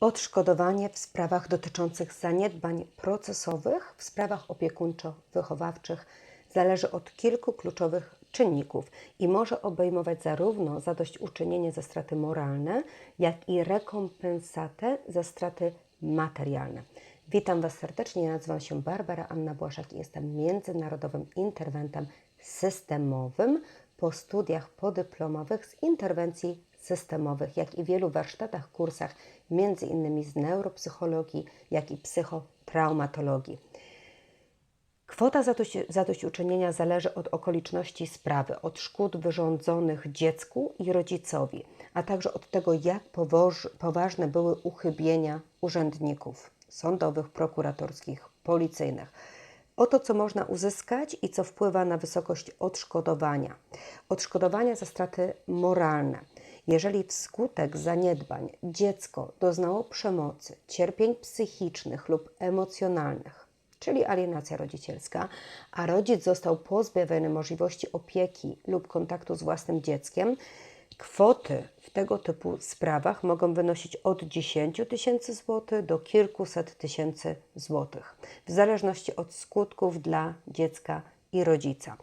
Odszkodowanie w sprawach dotyczących zaniedbań procesowych w sprawach opiekuńczo-wychowawczych zależy od kilku kluczowych czynników i może obejmować zarówno zadośćuczynienie za straty moralne, jak i rekompensatę za straty materialne. Witam Was serdecznie, nazywam się Barbara Anna Błaszak i jestem międzynarodowym interwentem systemowym po studiach podyplomowych z interwencji systemowych, jak i wielu warsztatach, kursach, między innymi z neuropsychologii, jak i psychotraumatologii. Kwota zadość, zadośćuczynienia zależy od okoliczności sprawy, od szkód wyrządzonych dziecku i rodzicowi, a także od tego, jak poważne były uchybienia urzędników sądowych, prokuratorskich, policyjnych. O to, co można uzyskać i co wpływa na wysokość odszkodowania. Odszkodowania za straty moralne. Jeżeli wskutek zaniedbań dziecko doznało przemocy, cierpień psychicznych lub emocjonalnych, czyli alienacja rodzicielska, a rodzic został pozbawiony możliwości opieki lub kontaktu z własnym dzieckiem, kwoty w tego typu sprawach mogą wynosić od 10 tysięcy złotych do kilkuset tysięcy złotych, w zależności od skutków dla dziecka i rodzica.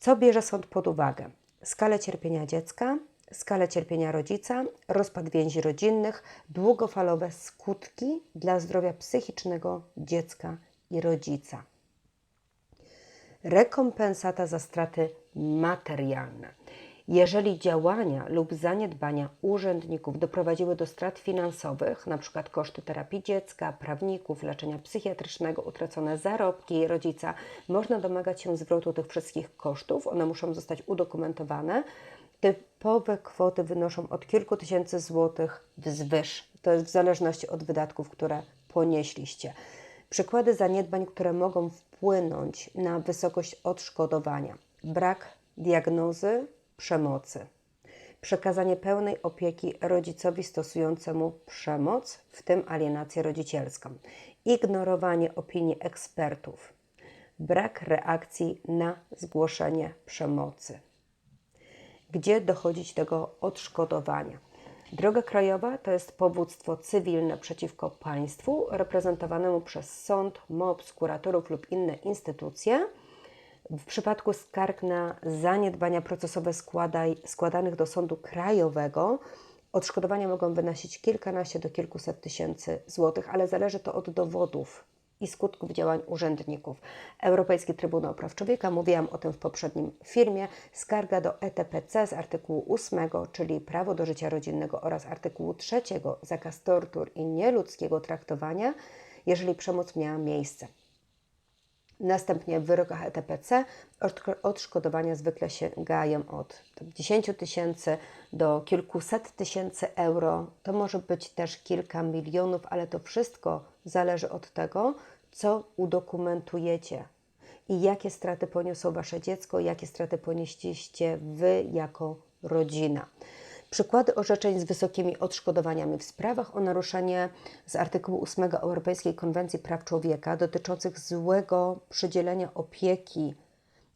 Co bierze sąd pod uwagę? Skalę cierpienia dziecka, skalę cierpienia rodzica, rozpad więzi rodzinnych, długofalowe skutki dla zdrowia psychicznego dziecka i rodzica. Rekompensata za straty materialne. Jeżeli działania lub zaniedbania urzędników doprowadziły do strat finansowych, np. koszty terapii dziecka, prawników, leczenia psychiatrycznego, utracone zarobki rodzica, można domagać się zwrotu tych wszystkich kosztów. One muszą zostać udokumentowane. Typowe kwoty wynoszą od kilku tysięcy złotych wzwyż. To jest w zależności od wydatków, które ponieśliście. Przykłady zaniedbań, które mogą wpłynąć na wysokość odszkodowania: brak diagnozy przemocy, przekazanie pełnej opieki rodzicowi stosującemu przemoc, w tym alienację rodzicielską, ignorowanie opinii ekspertów, brak reakcji na zgłoszenie przemocy. Gdzie dochodzić tego odszkodowania? Droga krajowa to jest powództwo cywilne przeciwko państwu, reprezentowanemu przez sąd, MOPS, kuratorów lub inne instytucje. W przypadku skarg na zaniedbania procesowe składaj, składanych do sądu krajowego, odszkodowania mogą wynosić kilkanaście do kilkuset tysięcy złotych, ale zależy to od dowodów i skutków działań urzędników. Europejski Trybunał Praw Człowieka, mówiłam o tym w poprzednim filmie, skarga do ETPC z artykułu 8, czyli prawo do życia rodzinnego oraz artykułu 3, zakaz tortur i nieludzkiego traktowania, jeżeli przemoc miała miejsce. Następnie w wyrokach ETPC odszkodowania zwykle sięgają od 10 tysięcy do kilkuset tysięcy euro. To może być też kilka milionów, ale to wszystko zależy od tego, co udokumentujecie i jakie straty poniosło Wasze dziecko, jakie straty ponieśliście Wy jako rodzina. Przykłady orzeczeń z wysokimi odszkodowaniami w sprawach o naruszenie z artykułu 8 Europejskiej Konwencji Praw Człowieka dotyczących złego przydzielenia opieki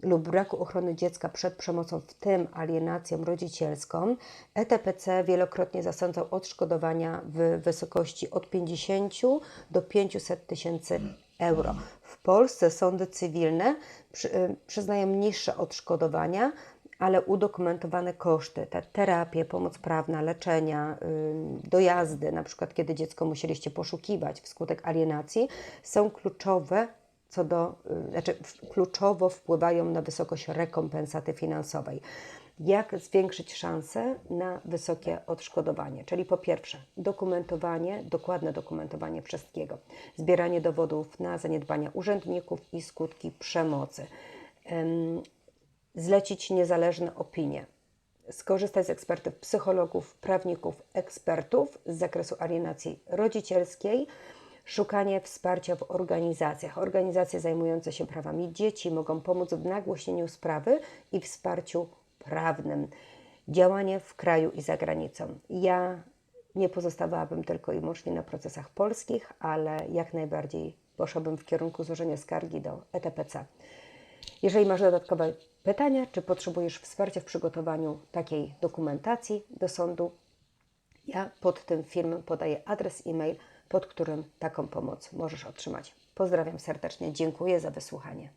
lub braku ochrony dziecka przed przemocą, w tym alienacją rodzicielską, ETPC wielokrotnie zasądzał odszkodowania w wysokości od 50 do 500 tysięcy euro. W Polsce sądy cywilne przy, przyznają niższe odszkodowania, ale udokumentowane koszty, te terapie, pomoc prawna, leczenia, dojazdy, na przykład kiedy dziecko musieliście poszukiwać wskutek alienacji, są kluczowe co do, znaczy kluczowo wpływają na wysokość rekompensaty finansowej. Jak zwiększyć szanse na wysokie odszkodowanie? Czyli po pierwsze, dokumentowanie, dokładne dokumentowanie wszystkiego, zbieranie dowodów na zaniedbania urzędników i skutki przemocy zlecić niezależne opinie, skorzystać z ekspertów psychologów, prawników, ekspertów z zakresu alienacji rodzicielskiej, szukanie wsparcia w organizacjach. Organizacje zajmujące się prawami dzieci mogą pomóc w nagłośnieniu sprawy i wsparciu prawnym. Działanie w kraju i za granicą. Ja nie pozostawałabym tylko i wyłącznie na procesach polskich, ale jak najbardziej poszłabym w kierunku złożenia skargi do ETPC. Jeżeli masz dodatkowe pytania, czy potrzebujesz wsparcia w przygotowaniu takiej dokumentacji do sądu, Ja pod tym filmem podaję adres e-mail, pod którym taką pomoc możesz otrzymać. Pozdrawiam serdecznie, dziękuję za wysłuchanie.